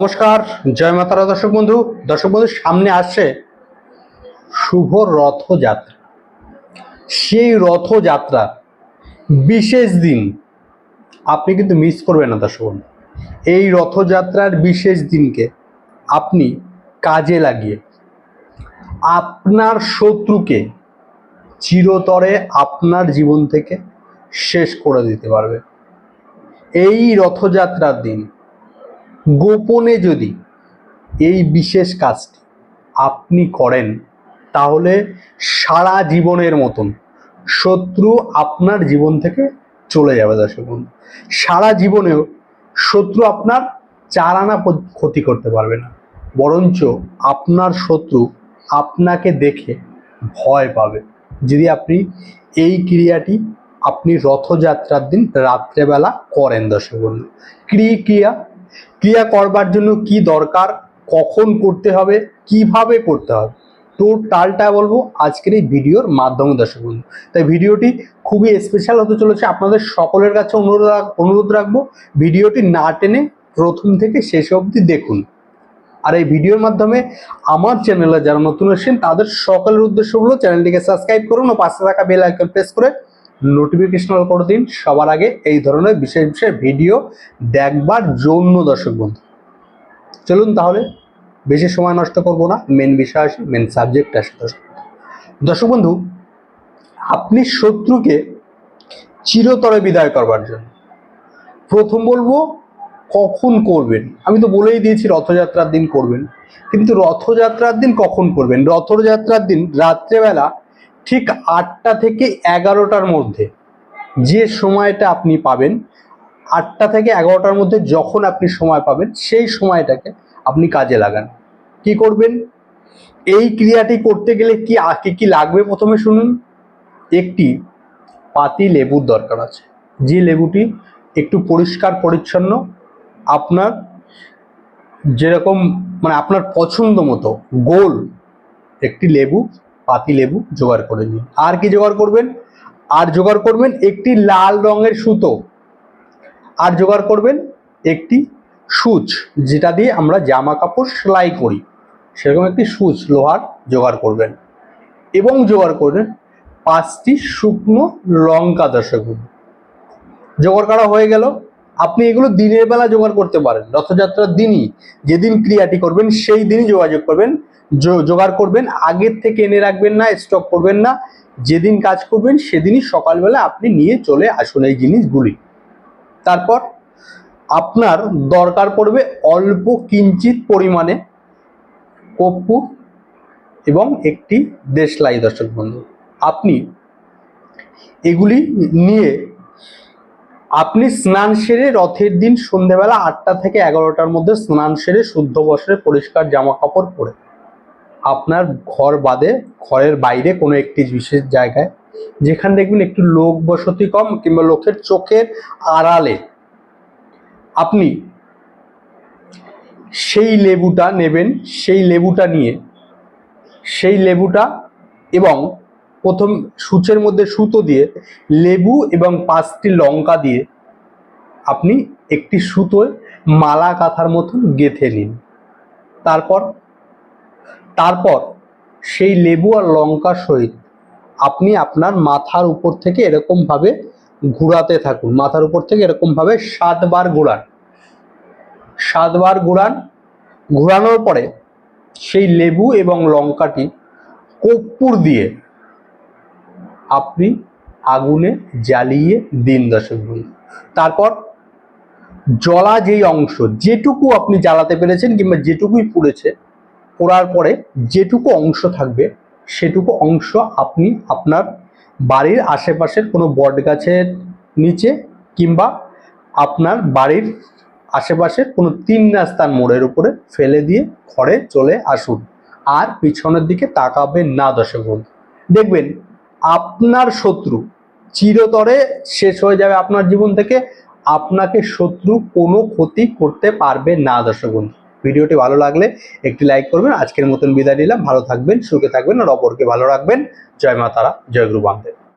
নমস্কার, জয় মাতারা দর্শক বন্ধু। দর্শক বন্ধু, সামনে আসছে শুভ রথযাত্রা। সেই রথযাত্রা বিশেষ দিন আপনি কিন্তু মিস করবেন না দর্শক বন্ধু। এই রথযাত্রার বিশেষ দিনকে আপনি কাজে লাগিয়ে আপনার শত্রুকে চিরতরে আপনার জীবন থেকে শেষ করে দিতে পারবে এই রথযাত্রার দিন গোপনে যদি এই বিশেষ কাজটি আপনি করেন, তাহলে সারা জীবনের মতন শত্রু আপনার জীবন থেকে চলে যাবে দর্শক বন্ধু। সারা জীবনেও শত্রু আপনার চার আনা ক্ষতি করতে পারবে না। বরঞ্চ আপনার শত্রু আপনাকে দেখে ভয় পাবে। যদি আপনি এই ক্রিয়াটি আপনি রথযাত্রার দিন রাত্রেবেলা করেন দর্শক বন্ধু। ক্রি ক্রিয়া ক্রিয়া করবার জন্য কি দরকার, কখন করতে হবে, কীভাবে করতে হবে টোটালটা বলব আজকের এই ভিডিওর মাধ্যমে দর্শক বন্ধু। তাই ভিডিওটি খুবই স্পেশাল হতে চলেছে, আপনাদের সকলের কাছে অনুরোধ অনুরোধ রাখব ভিডিওটি না টেনে প্রথম থেকে শেষ অবধি দেখুন। আর এই ভিডিওর মাধ্যমে আমার চ্যানেলে যারা নতুন এসেছেন, তাদের সকলের উদ্দেশ্য হলো চ্যানেলটিকে সাবস্ক্রাইব করুন ও পাশে থাকা বেল আইকন প্রেস করে নোটিফিকেশন অল করে দিন। সবার আগে এই ধরনের বিশেষ বিশেষ ভিডিও দেখবার জন্য দর্শক বন্ধু। চলুন তাহলে, বেশি সময় নষ্ট করব না মেন বিষয় আসি মেন সাবজেক্ট আসে দর্শক বন্ধু। আপনি শত্রুকে চিরতরে বিদায় করবার জন্য প্রথম বলব, কখন করবেন? আমি তো বলেই দিয়েছি, রথযাত্রার দিন করবেন। কিন্তু রথযাত্রার দিন কখন করবেন? রথযাত্রার দিন রাত্রেবেলা ঠিক আটটা থেকে এগারোটার মধ্যে যে সময়টা আপনি পাবেন, আটটা থেকে এগারোটার মধ্যে যখন আপনি সময় পাবেন, সেই সময়টাকে আপনি কাজে লাগান। কি করবেন? এই ক্রিয়াটি করতে গেলে কি কি কি লাগবে প্রথমে শুনুন? একটি পাতি লেবুর দরকার আছে। যে লেবুটি একটু পরিষ্কার, পরিচ্ছন্ন, আপনার যেরকম মানে আপনার পছন্দ মতো গোল একটি লেবু পাতি লেবু জোগাড় করে নিন। আর কি জোগাড় করবেন? আর জোগাড় করবেন একটি লাল রঙের সুতো। আর জোগাড় করবেন একটি সুচ, যেটা দিয়ে আমরা জামা কাপড় সেলাই করি। সেরকম একটি সুচ লোহার জোগাড় করবেন। এবং জোগাড় করবেন পাঁচটি শুকনো লঙ্কা দর্শক। জোগাড় করা হয়ে গেল। আপনি এগুলো দিনের বেলা জোগাড় করতে পারেন। রথযাত্রার দিনই যেদিন ক্রিয়াটি করবেন, সেই দিনই যোগাযোগ করবেন জোগাড় করবেন, আগের থেকে এনে রাখবেন না স্টক করবেন না, যেদিন কাজ করবেন সেদিনই সকালবেলা আপনি নিয়ে চলে আসুন এই জিনিসগুলি। তারপর আপনার দরকার পড়বে অল্প কিঞ্চিত পরিমাণে কর্পূর এবং একটি দেশলাই, দর্শক বন্ধু। আপনি এগুলি নিয়ে আপনি স্নান সেরে রথের দিন সন্ধেবেলা আটটা থেকে এগারোটার মধ্যে স্নান সেরে শুদ্ধ বস্ত্রে পরিষ্কার জামা কাপড় পরে আপনার ঘর বাদে ঘরের বাইরে কোনো একটি বিশেষ জায়গায়। যেখানে দেখবেন একটু লোক বসতি কম কিংবা লোকের চোখের আড়ালে। আপনি সেই লেবুটা নেবেন, সেই লেবুটা নিয়ে, সেই লেবুটা এবং প্রথম সূচের মধ্যে সুতো দিয়ে লেবু এবং পাঁচটি লঙ্কা দিয়ে আপনি একটি সুতোয় মালা কাঁথার মতন গেঁথে নিন। তারপর তারপর সেই লেবু আর লঙ্কা সহিত আপনি আপনার মাথার উপর থেকে এরকমভাবে ঘুরাতে থাকুন। মাথার উপর থেকে এরকমভাবে সাতবার ঘোরান। সাতবার ঘোরান। ঘোরানোর পরে সেই লেবু এবং লঙ্কাটি কর্পূর দিয়ে আপনি আগুনে জ্বালিয়ে দিন দর্শক বন্ধু তারপর জলা যেই অংশ, যেটুকু আপনি জ্বালাতে পেরেছেন কিংবা যেটুকুই পুড়েছে পোড়ার পরে যেটুকু অংশ থাকবে, সেটুকু অংশ আপনি আপনার বাড়ির আশেপাশের কোনো বট গাছের নিচে কিংবা আপনার বাড়ির আশেপাশের কোনো তিন রাস্তার মোড়ের উপরে ফেলে দিয়ে ঘরে চলে আসুন। আর পিছনের দিকে তাকাবেন না দর্শক বন্ধু দেখবেন আপনার শত্রু চিরতরে শেষ হয়ে যাবে আপনার জীবন থেকে। আপনাকে শত্রু কোনো ক্ষতি করতে পারবে না দর্শক বন্ধু ভিডিওটি ভালো লাগলে একটি লাইক করবেন। আজকের মতন বিদায় নিলাম। ভালো থাকবেন, সুখে থাকবেন আর অপরকে ভালো রাখবেন। জয় মাতারা, জয় গুরু বামদেব।